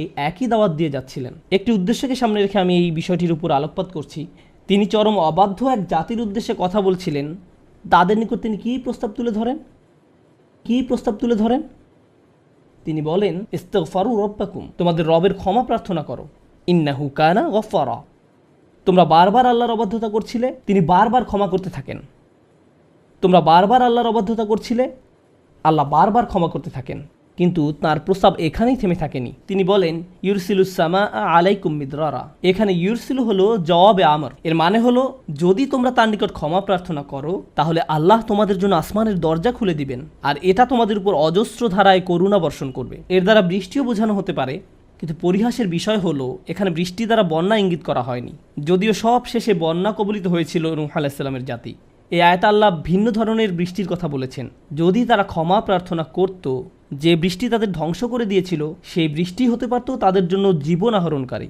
এই একই দাওয়াত দিয়ে যাচ্ছিলেন। একটি উদ্দেশ্যকে সামনে রেখে আমি এই বিষয়টির উপর আলোকপাত করছি। তিনি চরম অবাধ্য এক জাতির উদ্দেশ্যে কথা বলছিলেন। তাদের নিকট তিনি কী প্রস্তাব তুলে ধরেন? কী প্রস্তাব তুলে ধরেন? তিনি বলেন ইস্তফারু রব্বাকুম, তোমাদের রবের ক্ষমা প্রার্থনা করো। ইন্নাহু কানা গফারা। তোমরা বারবার আল্লাহর অবাধ্যতা করছিলে, তিনি বারবার ক্ষমা করতে থাকেন। তোমরা বারবার আল্লাহর অবাধ্যতা করছিলে, আল্লাহ বারবার ক্ষমা করতে থাকেন। কিন্তু তার প্রস্তাব এখানেই থেমে থাকেনি। তিনি বলেন ইউরসিলুসামা আলাইকুম মিদ্রারা। এখানে ইউরসিলু হলো জবাবে আমর। এর মানে হলো, যদি তোমরা তার নিকট ক্ষমা প্রার্থনা করো, তাহলে আল্লাহ তোমাদের জন্য আসমানের দরজা খুলে দিবেন, আর এটা তোমাদের উপর অজস্র ধারায় করুণা বর্ষণ করবে। এর দ্বারা বৃষ্টিও বোঝানো হতে পারে, কিন্তু পরিহাসের বিষয় হলো, এখানে বৃষ্টি দ্বারা বন্যা ইঙ্গিত করা হয়নি। যদিও সব শেষে বন্যা কবলিত হয়েছিল নূহ আলাইসাল্লামের জাতি। এই আয়তা আল্লাহ ভিন্ন ধরনের বৃষ্টির কথা বলেছেন। যদি তারা ক্ষমা প্রার্থনা করত যে বৃষ্টি তাদের ধ্বংস করে দিয়েছিল, সেই বৃষ্টি হতে পারত তাদের জন্য জীবন আহরণকারী।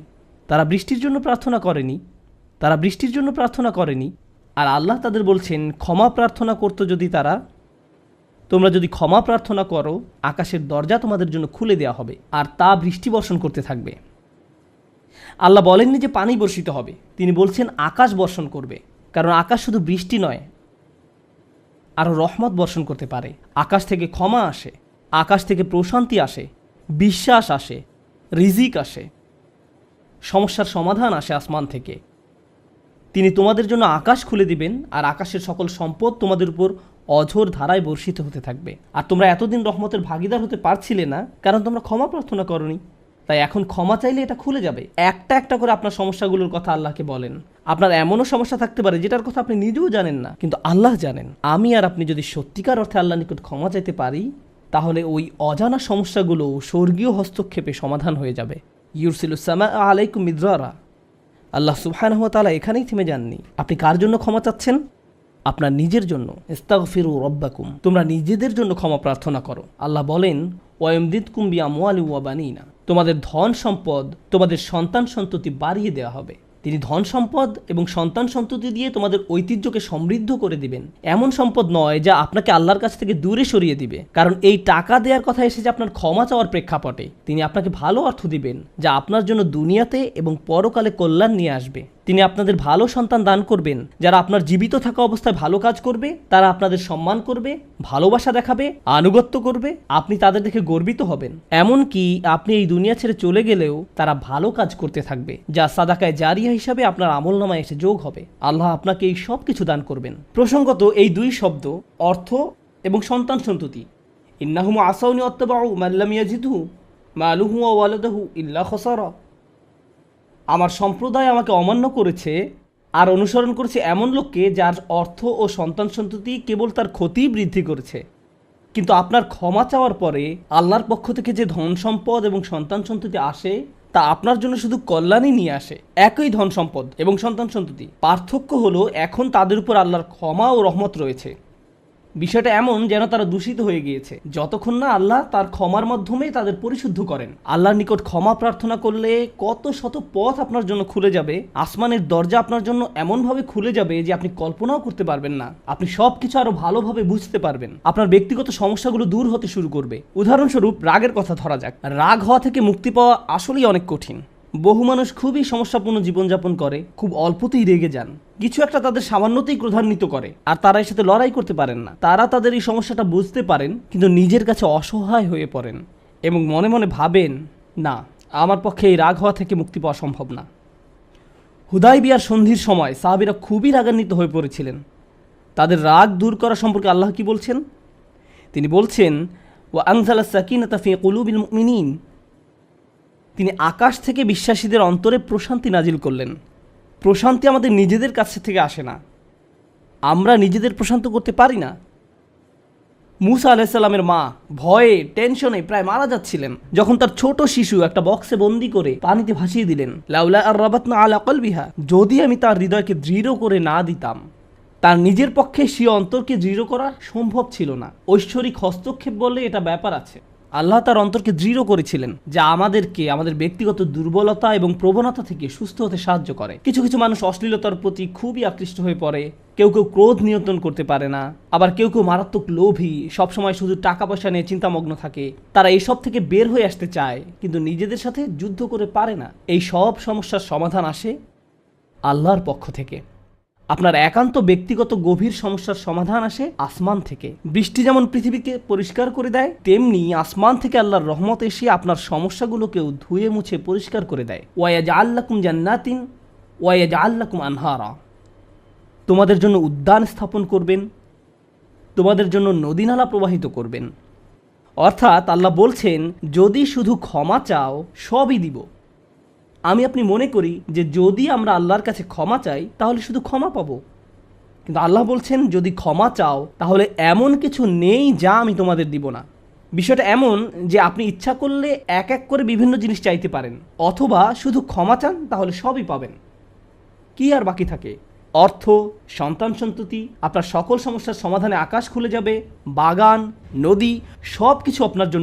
তারা বৃষ্টির জন্য প্রার্থনা করেনি, তারা বৃষ্টির জন্য প্রার্থনা করেনি, আর আল্লাহ তাদের বলছেন, ক্ষমা প্রার্থনা করতো যদি তারা, তোমরা যদি ক্ষমা প্রার্থনা করো, আকাশের দরজা তোমাদের জন্য খুলে দেওয়া হবে, আর তা বৃষ্টি বর্ষণ করতে থাকবে। আল্লাহ বলেননি যে পানি বর্ষিত হবে, তিনি বলছেন আকাশ বর্ষণ করবে, কারণ আকাশ শুধু বৃষ্টি নয়, আরও রহমত বর্ষণ করতে পারে। আকাশ থেকে ক্ষমা আসে। আকাশ থেকে প্রশান্তি আসে, বিশ্বাস আসে, রিজিক আসে, সমস্যার সমাধান আসে আসমান থেকে। তিনি তোমাদের জন্য আকাশ খুলে দিবেন আর আকাশের সকল সম্পদ তোমাদের উপর অঝোর ধারায় বর্ষিত হতে থাকবে। আর তোমরা এতদিন রহমতের ভাগিদার হতে পারছিলে না, কারণ তোমরা ক্ষমা প্রার্থনা করনি। তাই এখন ক্ষমা চাইলে এটা খুলে যাবে। একটা একটা করে আপনার সমস্যাগুলোর কথা আল্লাহকে বলেন। আপনার এমনও সমস্যা থাকতে পারে, যেটার কথা আপনি নিজেও জানেন না, কিন্তু আল্লাহ জানেন। আমি আর আপনি যদি সত্যিকার অর্থে আল্লাহ নিকট ক্ষমা চাইতে পারি তাহলে ওই অজানা সমস্যাগুলো স্বর্গীয় হস্তক্ষেপে সমাধান হয়ে যাবে। ইউরসিলুসামা আলাইকুম মিদ্রারা। আল্লাহ সুবহানাহু ওয়া তাআলা এখানেই থেমে যাননি। আপনি কার জন্য ক্ষমা চাচ্ছেন? আপনার নিজের জন্য। ইস্তাগফিরু রব্বাকুম। তোমরা নিজেদের জন্য ক্ষমা প্রার্থনা করো। আল্লাহ বলেন ওয়ামদিদ কুম্বি আমওয়ালি ওয়া বানিনা। তোমাদের ধন সম্পদ তোমাদের সন্তান সন্ততি বাড়িয়ে দেওয়া হবে। তিনি ধন সম্পদ এবং সন্তান সন্ততি দিয়ে তোমাদের ঐতিহ্যকে সমৃদ্ধ করে দিবেন। এমন সম্পদ নয় যা আপনাকে আল্লাহর কাছ থেকে দূরে সরিয়ে দিবে। কারণ এই টাকা দেওয়ার কথা এসেছে আপনার ক্ষমা চাওয়ার প্রেক্ষাপটে। তিনি আপনাকে ভালো অর্থ দিবেন, যা আপনার জন্য দুনিয়াতে এবং পরকালে কল্যাণ নিয়ে আসবে। তিনি আপনাদের ভালো সন্তান দান করবেন, যারা আপনার জীবিত থাকা অবস্থায় ভালো কাজ করবে, তারা আপনাদের সম্মান করবে, ভালোবাসা দেখাবে, আনুগত্য করবে, আপনি তাদের দেখে গর্বিত হবেন। এমনকি আপনি এই দুনিয়া ছেড়ে চলে গেলেও তারা ভালো কাজ করতে থাকবে, যা সাদাকায় জারিয়া হিসাবে আপনার আমল নামায় এসে যোগ হবে। আল্লাহ আপনাকে এই সব কিছু দান করবেন। প্রসঙ্গত, এই দুই শব্দ অর্থ এবং সন্তান সন্ততি। ইন্নাহুম আসাউনি অত্তবাউ মাল্লাম মালুহু ওয়ালাদাহু ইল্লা খসারা। আমার সম্প্রদায় আমাকে অমান্য করেছে আর অনুসরণ করেছে এমন লোককে যার অর্থ ও সন্তান সন্ততি কেবল তার ক্ষতি বৃদ্ধি করেছে। কিন্তু আপনার ক্ষমা চাওয়ার পরে আল্লাহর পক্ষ থেকে যে ধন সম্পদ এবং সন্তান সন্ততি আসে তা আপনার জন্য শুধু কল্যাণই নিয়ে আসে, একই ধন সম্পদ এবং সন্তান সন্ততি। পার্থক্য হলো, এখন তাদের উপর আল্লাহর ক্ষমা ও রহমত রয়েছে। বিষয়টা এমন যেন তারা দূষিত হয়ে গিয়েছে। যতক্ষণ না আল্লাহ তার ক্ষমার মাধ্যমে তাদের পরিশুদ্ধ করেন। আল্লাহর নিকট ক্ষমা প্রার্থনা করলে কত শত পথ আপনার জন্য খুলে যাবে, আসমানের দরজা আপনার জন্য এমনভাবে খুলে যাবে যে আপনি কল্পনাও করতে পারবেন না। আপনি সব কিছু আরও ভালোভাবে বুঝতে পারবেন। আপনার ব্যক্তিগত সমস্যাগুলো দূর হতে শুরু করবে। উদাহরণস্বরূপ, রাগের কথা ধরা যাক। রাগ হওয়া থেকে মুক্তি পাওয়া আসলেই অনেক কঠিন। বহু মানুষ খুবই সমস্যাপূর্ণ জীবনযাপন করে, খুব অল্পতেই রেগে যান। কিছু একটা তাদের সামান্যতেই ক্রধান্বিত করে, আর তারা এর সাথে লড়াই করতে পারেন না। তারা তাদের এই সমস্যাটা বুঝতে পারেন, কিন্তু নিজের কাছে অসহায় হয়ে পড়েন এবং মনে মনে ভাবেন, না, আমার পক্ষে এই রাগ হওয়া থেকে মুক্তি পাওয়া সম্ভব না। হুদাই বিয়ার সন্ধির সময় সাহাবিরা খুবই রাগান্বিত হয়ে পড়েছিলেন। তাদের রাগ দূর করা সম্পর্কে আল্লাহ কি বলছেন? তিনি বলছেন ও আংজালা সাকিনাতা ফি কুলুবিল মুমিনিন। তিনি আকাশ থেকে বিশ্বাসীদের অন্তরে প্রশান্তি নাজিল করলেন। প্রশান্তি আমাদের নিজেদের কাছ থেকে আসে না। আমরা নিজেদের প্রশান্ত করতে পারি না। মুসা আলাইসাল্লামের মা ভয়ে, টেনশনে প্রায় মারা যাচ্ছিলেন। যখন তার ছোট শিশু একটা বক্সে বন্দি করে পানিতে ভাসিয়ে দিলেন, লাউলা আর রাবাতনা আলা কলবিহা, যদি আমি তার হৃদয়কে দৃঢ় করে না দিতাম, তার নিজের পক্ষে সে অন্তরকে দৃঢ় করা সম্ভব ছিল না। ঐশ্বরিক হস্তক্ষেপ বললে এটা ব্যাপার আছে। আল্লাহ তার অন্তরকে দৃঢ় করেছিলেন যা আমাদেরকে, আমাদের ব্যক্তিগত দুর্বলতা এবং প্রবণতা থেকে সুস্থ হতে সাহায্য করে। কিছু কিছু মানুষ অশ্লীলতার প্রতি খুবই আকৃষ্ট হয়ে পড়ে। কেউ কেউ ক্রোধ নিয়ন্ত্রণ করতে পারে না। আবার কেউ কেউ মারাত্মক লোভী, সবসময় শুধু টাকা পয়সা নিয়ে চিন্তামগ্ন থাকে। তারা এইসব থেকে বের হয়ে আসতে চায়, কিন্তু নিজেদের সাথে যুদ্ধ করে পারে না। এই সব সমস্যার সমাধান আসে আল্লাহর পক্ষ থেকে। আপনার একান্ত ব্যক্তিগত গভীর সমস্যার সমাধান আসে আসমান থেকে। বৃষ্টি যেমন পৃথিবীকে পরিষ্কার করে দেয়, তেমনি আসমান থেকে আল্লাহর রহমত এসে আপনার সমস্যাগুলোকেও ধুয়ে মুছে পরিষ্কার করে দেয়। ওয়াজ আল্লাকুম জান্নাতিন ওয়াজ আল্লাকুম আনহারা। তোমাদের জন্য উদ্যান স্থাপন করবেন, তোমাদের জন্য নদীনালা প্রবাহিত করবেন। অর্থাৎ আল্লাহ বলছেন, যদি শুধু ক্ষমা চাও, সবই দিব। আমি আপনি মনে করি যে যদি আমরা আল্লাহর কাছে ক্ষমা চাই, তাহলে শুধু ক্ষমা পাবো। কিন্তু আল্লাহ বলছেন, যদি ক্ষমা চাও, তাহলে এমন কিছু নেই যা আমি তোমাদের দিব না। বিষয়টা এমন যে আপনি ইচ্ছা করলে এক এক করে বিভিন্ন জিনিস চাইতে পারেন, অথবা শুধু ক্ষমা চান, তাহলে সবই পাবেন। কি আর বাকি থাকে? অর্থ, সন্তান সন্ততি, আপনার সকল সমস্যার সমাধানে আকাশ খুলে যাবে, বাগান, নদী সব কিছু আপনার জন্য